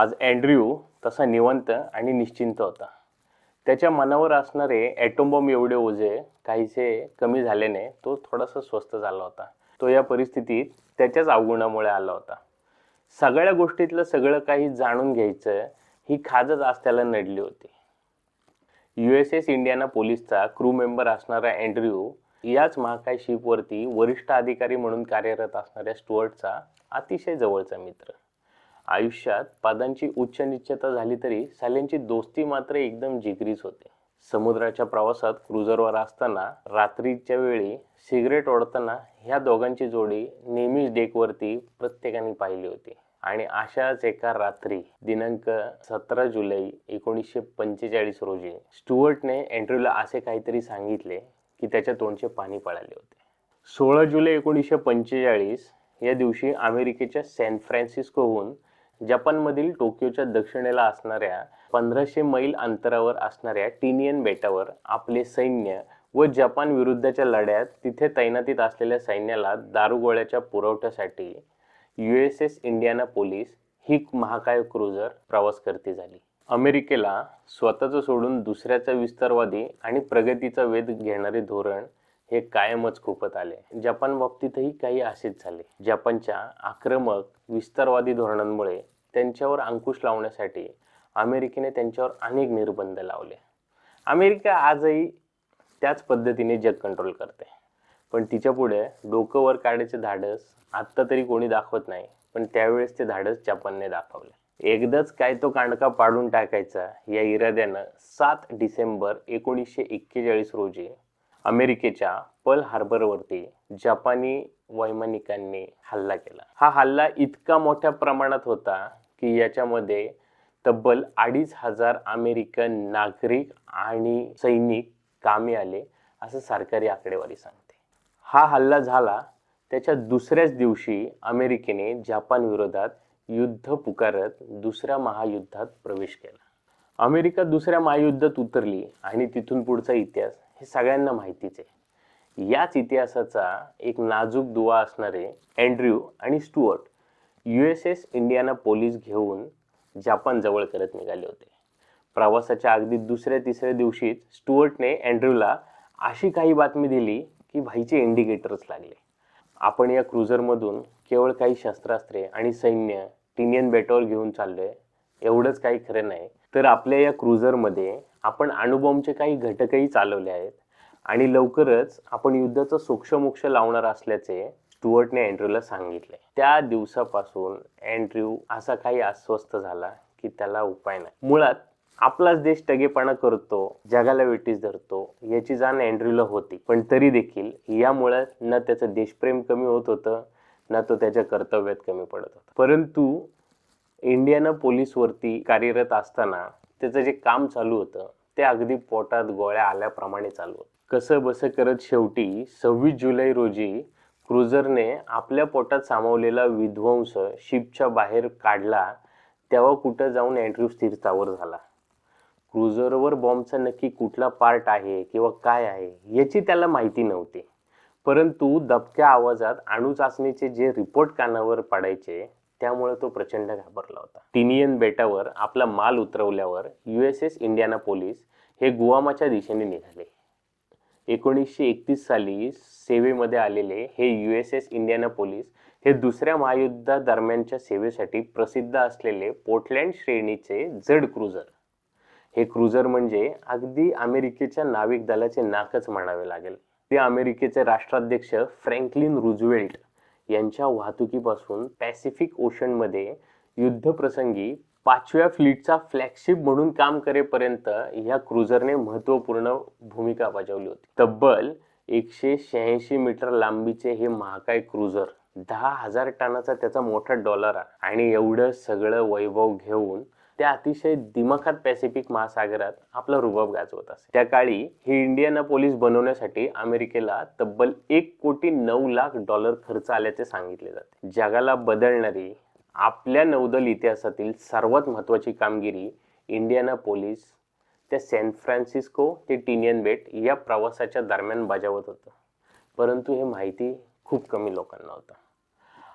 आज अँड्र्यू तसा निवंत आणि निश्चिंत होता. त्याच्या मनावर असणारे ॲटोम एवढे ओझे काहीसे कमी झाल्याने तो थोडासा स्वस्त झाला होता. तो या परिस्थितीत त्याच्याच अवगुणामुळे आला होता. सगळ्या गोष्टीतलं सगळं काही जाणून घ्यायचं ही खाजच आज त्याला नडली होती. यू एस एस इंडियाना पोलीसचा क्रू मेंबर असणारा अँड्र्यू याच महाकाय शिपवरती वरिष्ठ अधिकारी म्हणून कार्यरत असणाऱ्या स्टुअर्टचा अतिशय जवळचा मित्र. आयुष्यात पादांची उच्च निश्चता झाली तरी साल्यांची दोस्ती मात्र एकदम जिगरीच होते. समुद्राच्या प्रवासात क्रुझरवर असताना रात्रीच्या वेळी सिगरेट ओढताना ह्या दोघांची जोडी नेहमीच डेकवरती प्रत्येकाने पाहिली होती. आणि अशाच एका रात्री दिनांक सतरा जुलै एकोणीसशे पंचेचाळीस रोजी स्टुअर्टने अँड्र्यूला असे काहीतरी सांगितले की त्याच्या तोंडचे पाणी पळाले होते. सोळा जुलै एकोणीसशे पंचेचाळीस या दिवशी अमेरिकेच्या सॅन फ्रान्सिस्कोहून जपानमधील टोकियोच्या दक्षिणेला असणाऱ्या पंधराशे मैल अंतरावर असणाऱ्या टिनियन बेटावर आपले सैन्य व जपान विरुद्धच्या लढ्यात तिथे तैनातीत असलेल्या सैन्याला दारुगोळ्याच्या पुरवठ्यासाठी U S S Indianapolis ही महाकाय क्रुझर प्रवास करती झाली. अमेरिकेला स्वतःचं सोडून दुसऱ्याचा विस्तारवादी आणि प्रगतीचा वेध घेणारे धोरण हे कायमच खूपत आले. जपान बाबतीतही काही असेच झाले. जपानच्या आक्रमक विस्तारवादी धोरणांमुळे त्यांच्यावर अंकुश लावण्यासाठी अमेरिकेने त्यांच्यावर अनेक निर्बंध लावले. अमेरिका आजही त्याच पद्धतीने जग कंट्रोल करते. पण तिच्या पुढे डोकं वर काढायचे धाडस आत्ता तरी कोणी दाखवत नाही पण त्यावेळेस ते धाडस जपानने दाखवले. एकदाच काय तो कांडका पाडून टाकायचा या इराद्यानं सात डिसेंबर एकोणीसशे एक्केचाळीस रोजी अमेरिकेच्या पर्ल हार्बरवरती जपानी वैमानिकांनी हल्ला केला. हा हल्ला इतका मोठ्या प्रमाणात होता की याच्यामध्ये तब्बल अडीच हजार अमेरिकन नागरिक आणि सैनिक कामी आले असं सरकारी आकडेवारी सांगते. हा हल्ला झाला त्याच्या दुसऱ्याच दिवशी अमेरिकेने जपान विरोधात युद्ध पुकारत दुसऱ्या महायुद्धात प्रवेश केला. अमेरिका दुसऱ्या महायुद्धात उतरली आणि तिथून पुढचा इतिहास हे सगळ्यांना माहितीच आहे. याच इतिहासाचा एक नाजूक दुवा असणारे अँड्र्यू आणि Stuart U S S Indianapolis घेऊन जपान जवळ करत निघाले होते. प्रवासाच्या अगदी दुसऱ्या तिसऱ्या दिवशीच स्टुअर्टने अँड्र्यूला अशी काही बातमी दिली की भाईचे इंडिकेटर्स लागले. आपण या क्रुझरमधून केवळ काही शस्त्रास्त्रे आणि सैन्य टिनियन बेटावर घेऊन चाललोय एवढंच काही खरं नाही. तर आपल्या या क्रुझरमध्ये आपण अणुबॉम्बचे काही घटकही चालवले आहेत आणि लवकरच आपण युद्धाचं सोक्षमोक्ष लावणार असल्याचे स्टुअर्टने अँड्र्यूला सांगितले त्या दिवसापासून अँड्र्यू असा काही अस्वस्थ झाला की त्याला उपाय नाही. मुळात आपलाच देश टगेपणा करतो जगाला वेटीस धरतो याची जाण अँड्र्यूला होती. पण तरी देखील यामुळे ना त्याचं देशप्रेम कमी होत होतं ना तो त्याच्या कर्तव्यात कमी पडत होता. परंतु इंडियाना पोलीसवरती कार्यरत असताना त्याचं जे काम चालू होतं ते अगदी पोटात गोळ्या आल्याप्रमाणे चालू होतं. कसं बसं करत शेवटी सव्वीस जुलै रोजी क्रुझरने आपल्या पोटात सामावलेला विध्वंस शिपच्या बाहेर काढला तेव्हा कुठं जाऊन अँड्र्यू स्थिरतावर झाला? क्रुझरवर बॉम्बचा नक्की कुठला पार्ट आहे किंवा काय आहे याची त्याला माहिती नव्हती. परंतु दबक्या आवाजात अणु चाचणीचे जे रिपोर्ट कानावर पडायचे त्यामुळे तो प्रचंड घाबरला होता. टिनियन बेटावर आपला माल उतरवल्यावर U S S Indianapolis हे गुवामाच्या दिशेने निघाले. एकोणीसशे एकतीस साली सेवेमध्ये आलेले हे U S S Indianapolis हे दुसऱ्या महायुद्धादरम्यानच्या सेवेसाठी प्रसिद्ध असलेले पोर्टलँड श्रेणीचे जड क्रुझर. हे क्रुझर म्हणजे अगदी अमेरिकेच्या नाविक दलाचे नाकच म्हणावे लागेल. ते अमेरिकेचे राष्ट्राध्यक्ष फ्रँकलिन रुझवेल्ट यांच्या वाहतुकीपासून पॅसिफिक ओशनमध्ये युद्धप्रसंगी पाचव्या फ्लीटचा फ्लॅगशिप म्हणून काम करेपर्यंत ह्या क्रुझरने महत्त्वपूर्ण भूमिका बजावली होती. तब्बल एकशे शहाऐंशी मीटर लांबीचे हे महाकाय क्रुझर दहा हजार टनाचा त्याचा मोठा डॉलर आणि एवढं सगळं वैभव घेऊन त्या अतिशय दिमाखात पॅसिफिक महासागरात आपला रुबाब गाजवत असे. त्या काळी हे इंडियाना पोलीस बनवण्यासाठी अमेरिकेला तब्बल एक कोटी नऊ लाख डॉलर खर्च आल्याचे सांगितले जाते. जगाला बदलणारी आपल्या नौदल इतिहासातील सर्वात महत्त्वाची कामगिरी इंडियाना पोलीस त्या सॅन फ्रान्सिस्को ते टिनियन बेट या प्रवासाच्या दरम्यान बजावत होतं. परंतु हे माहिती खूप कमी लोकांना होतं.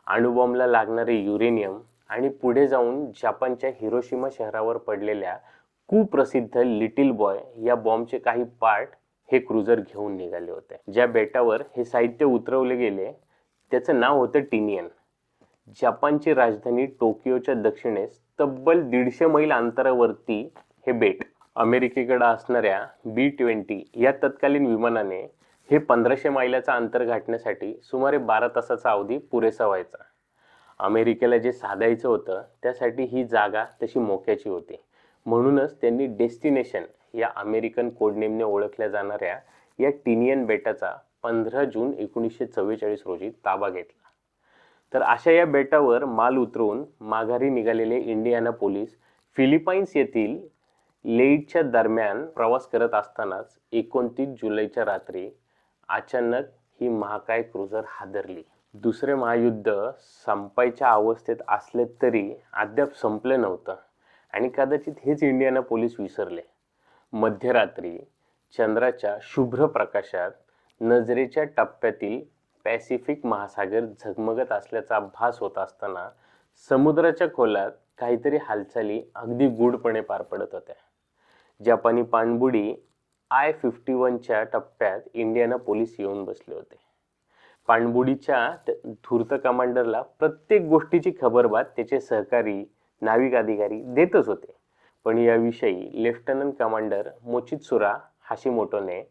अणुबॉम्बला लागणारे युरेनियम आणि पुढे जाऊन जपानच्या हिरोशिमा शहरावर पडलेल्या कुप्रसिद्ध लिटिल बॉय या बॉम्बचे काही पार्ट हे क्रुझर घेऊन निघाले होते. ज्या बेटावर हे साहित्य उतरवले गेले त्याचं नाव होतं टिनियन. जपानची राजधानी टोकियोच्या दक्षिणेस तब्बल दीडशे मैल अंतरावरती हे बेट अमेरिकेकडे असणाऱ्या बी ट्वेंटी या तत्कालीन विमानाने हे पंधराशे मैलाचा अंतर गाठण्यासाठी सुमारे बारा तासाचा अवधी पुरेसा व्हायचा. अमेरिकेला जे साधायचं होतं त्यासाठी ही जागा तशी मोक्याची होती. म्हणूनच त्यांनी डेस्टिनेशन या अमेरिकन कोडनेमने ओळखल्या जाणाऱ्या या टिनियन बेटाचा पंधरा जून एकोणीसशे चव्वेचाळीस रोजी ताबा घेतला. तर अशा या बेटावर माल उतरवून माघारी निघालेले इंडियाना पोलीस फिलिपाईन्स येथील लेईटच्या दरम्यान प्रवास करत असतानाच एकोणतीस जुलैच्या रात्री अचानक ही महाकाय क्रुझर हादरली. दुसरे महायुद्ध संपायच्या अवस्थेत असले तरी अद्याप संपलं नव्हतं आणि कदाचित हेच इंडियाना पोलीस विसरले. मध्यरात्री चंद्राच्या शुभ्र प्रकाशात नजरेच्या टप्प्यातील पॅसिफिक महासागर झगमगत असल्याचा भास होत असताना समुद्राच्या खोलात काहीतरी हालचाली अगदी गूढपणे पार पडत होत्या. जपानी पाणबुडी आय फिफ्टी वनच्या टप्प्यात इंडियाना पोलीस येऊन बसले होते. पाणबुडीच्या धूर्त कमांडरला प्रत्येक गोष्टीची खबरबात त्याचे सहकारी नाविक अधिकारी देतच होते. पण याविषयी लेफ्टनंट कमांडर मोचित्सुरा हाशिमोटोने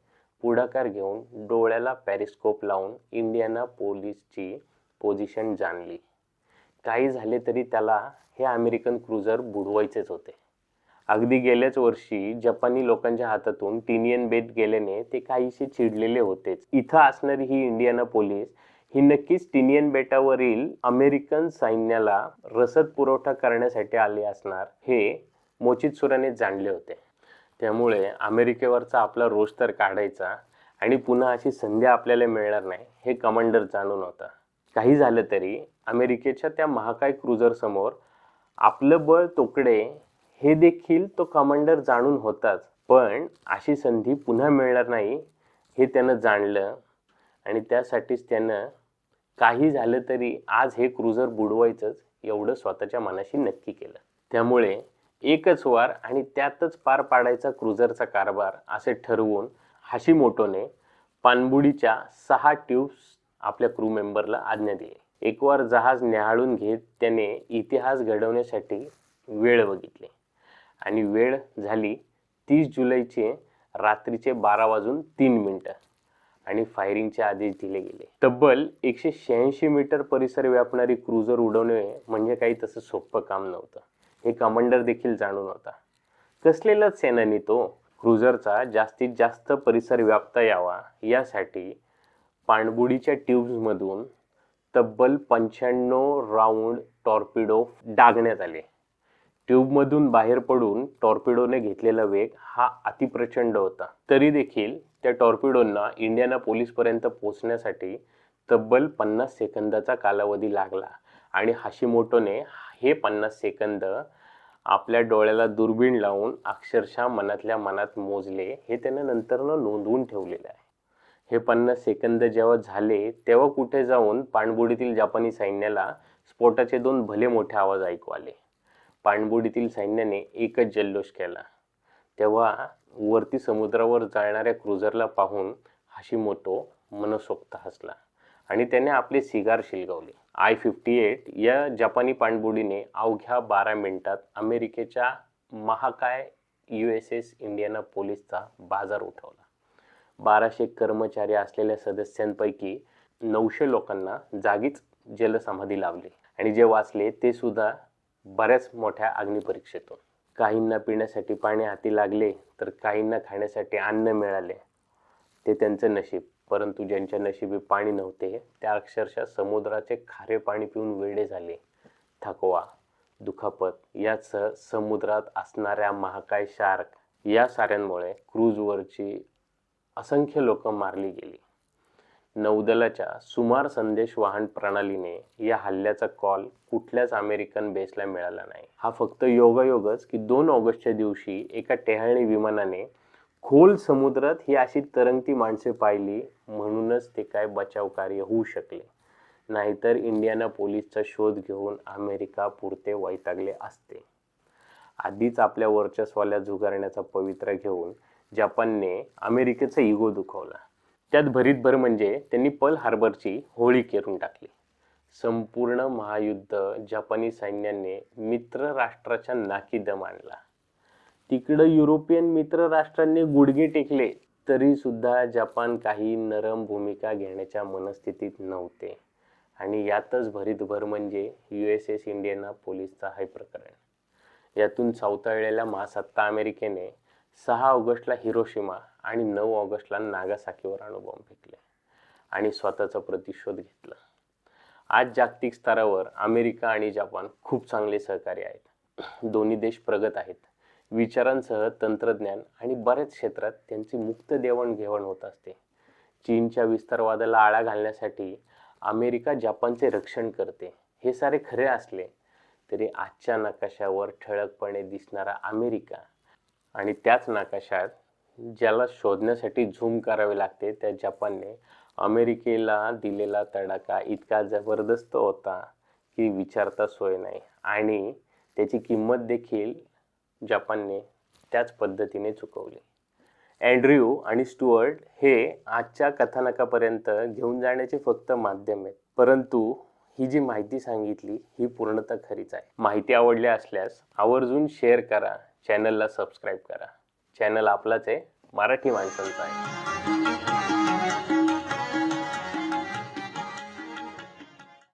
पुढाकार घेऊन डोळ्याला पॅरिस्कोप लावून इंडियाना पोलीसची पोझिशन जाणली. काही झाले तरी त्याला हे अमेरिकन क्रुझर बुडवायचेच होते. अगदी गेल्याच वर्षी जपानी लोकांच्या हातातून टिनियन बेट गेल्याने ते काहीसे चिडलेले होतेच. इथं असणारी ही इंडियाना पोलीस ही नक्कीच टिनियन बेटावरील अमेरिकन सैन्याला रसद पुरवठा करण्यासाठी आले असणार हे मोचितसुराने जाणले होते. त्यामुळे अमेरिकेवरचा आपला रोष तर काढायचा आणि पुन्हा अशी संधी आपल्याला मिळणार नाही हे कमांडर जाणून होता. काही झालं तरी अमेरिकेच्या त्या महाकाय क्रुझरसमोर आपलं बळ तोकडे हे देखील तो कमांडर जाणून होताच. पण अशी संधी पुन्हा मिळणार नाही हे त्यानं जाणलं आणि त्यासाठीच त्यानं काही झालं तरी आज हे क्रुझर बुडवायचंच एवढं स्वतःच्या मनाशी नक्की केलं. त्यामुळे एकच वार आणि त्यातच पार पाडायचा क्रुझरचा कारभार असे ठरवून हाशिमोटोने पाणबुडीच्या सहा ट्यूब्स आपल्या क्रू मेंबरला आज्ञा दिली. एक वार जहाज न्याहाळून घेत त्याने इतिहास घडवण्यासाठी वेळ बघितली. आणि वेळ झाली तीस जुलैचे रात्रीचे बारा वाजून तीन मिनटं. आणि फायरिंगचे आदेश दिले गेले. तब्बल एकशे शहाऐंशी मीटर परिसर व्यापणारी क्रुझर उडवणे म्हणजे काही तसं सोपं काम नव्हतं. हे कमांडर देखील जाणून होता. कसलेलाच सेनानी तो क्रुझरचा जास्तीत जास्त परिसर व्यापता यावा यासाठी पाणबुडीच्या ट्यूब्समधून तब्बल पंच्याण्णव राऊंड टॉर्पिडो डागण्यात आले. ट्यूबमधून बाहेर पडून टॉर्पिडोने घेतलेला वेग हा अतिप्रचंड होता. तरी देखील त्या टॉर्पिडोंना इंडियाना पोलीसपर्यंत पोहोचण्यासाठी तब्बल पन्नास सेकंदाचा कालावधी लागला आणि हाशिमोटोने हे पन्नास सेकंद आपल्या डोळ्याला दुर्बीण लावून अक्षरशः मनातल्या मनात मोजले हे त्यानं नंतरनं नोंदवून ठेवलेलं आहे. हे पन्नास सेकंद जेव्हा झाले तेव्हा कुठे जाऊन पाणबुडीतील जपानी सैन्याला स्फोटाचे दोन भले मोठे आवाज ऐकू आले. पाणबुडीतील सैन्याने एकच जल्लोष केला. तेव्हा वरती समुद्रावर जाणाऱ्या क्रुझरला पाहून हाशिमोटो मनसोक्त हसला आणि त्याने आपले सिगार शिलगवले. आय फिफ्टी एट या जपानी पाणबुडीने अवघ्या बारा मिनिटात अमेरिकेच्या महाकाय यू एस एस इंडियाना पोलीसचा बाजार उठवला. बाराशे कर्मचारी असलेल्या सदस्यांपैकी नऊशे लोकांना जागीच जलसमाधी लावली आणि जे वाचले ते सुद्धा बऱ्याच मोठ्या अग्निपरीक्षेतून. काहींना पिण्यासाठी पाणी हाती लागले तर काहींना खाण्यासाठी अन्न मिळाले. ते त्यांचं नशीब. परंतु ज्यांच्या नशिबी पाणी नव्हते त्या अक्षरशः समुद्राचे खारे पाणी पिऊन वेडे झाले. थकवा दुखापत यासह समुद्रात असणाऱ्या महाकाय शार्क या साऱ्यांमुळे क्रूजवरची असंख्य लोक मारली गेली. नौदलाच्या सुमार संदेश वाहन प्रणालीने या हल्ल्याचा कॉल कुठल्याच अमेरिकन बेसला मिळाला नाही. हा फक्त योगायोगच की दोन ऑगस्टच्या दिवशी एका टेहाळणी विमानाने खोल समुद्रात ही अशी तरंगती माणसे पाहिली म्हणूनच ते काय बचाव कार्य होऊ शकले. नाहीतर इंडियाना पोलीसचा शोध घेऊन अमेरिका पुरते वैतागले असते. आधीच आपल्या वर्चस्वाला झुगारण्याचा पवित्रा घेऊन जपानने अमेरिकेचा इगो दुखवला. त्यात भरीत भर म्हणजे त्यांनी पर्ल हार्बरची होळी केरून टाकली. संपूर्ण महायुद्ध जपानी सैन्याने मित्र राष्ट्राच्या नाकी दम आणला. तिकडं युरोपियन मित्र राष्ट्रांनी गुडघे टेकले तरी सुद्धा जपान काही नरम भूमिका घेण्याच्या मनस्थितीत नव्हते. आणि यातच भरितभर म्हणजे यू एस एस इंडियना पोलीसचा हे प्रकरण. यातून सावताळलेल्या महासत्ता अमेरिकेने सहा ऑगस्टला हिरोशिमा आणि नऊ ऑगस्टला नागासाकीवर अणुबॉम्ब फेकले आणि स्वतःचा प्रतिशोध घेतला. आज जागतिक स्तरावर अमेरिका आणि जपान खूप चांगले सहकारी आहेत. दोन्ही देश प्रगत आहेत. विचारांसह तंत्रज्ञान आणि बऱ्याच क्षेत्रात त्यांची मुक्त देवाणघेवाण होत असते. चीनच्या विस्तारवादाला आळा घालण्यासाठी अमेरिका जपानचे रक्षण करते. हे सारे खरे असले तरी आजच्या नकाशावर ठळकपणे दिसणारा अमेरिका आणि त्याच नकाशात ज्याला शोधण्यासाठी झूम करावे लागते त्या जपानने अमेरिकेला दिलेला तडाखा इतका जबरदस्त होता की विचारता सोय नाही. आणि त्याची किंमत देखील जपानने त्याच पद्धतीने चुकवली. अँड्र्यू आणि स्टुअर्ट हे आजच्या कथानकापर्यंत घेऊन जाण्याचे फक्त माध्यम आहेत. परंतु ही जी माहिती सांगितली ही पूर्णतः खरीच आहे. माहिती आवडली असल्यास आवर्जून शेअर करा चॅनलला सबस्क्राईब करा. चॅनल आपलाच आहे मराठी माणसांचा आहे.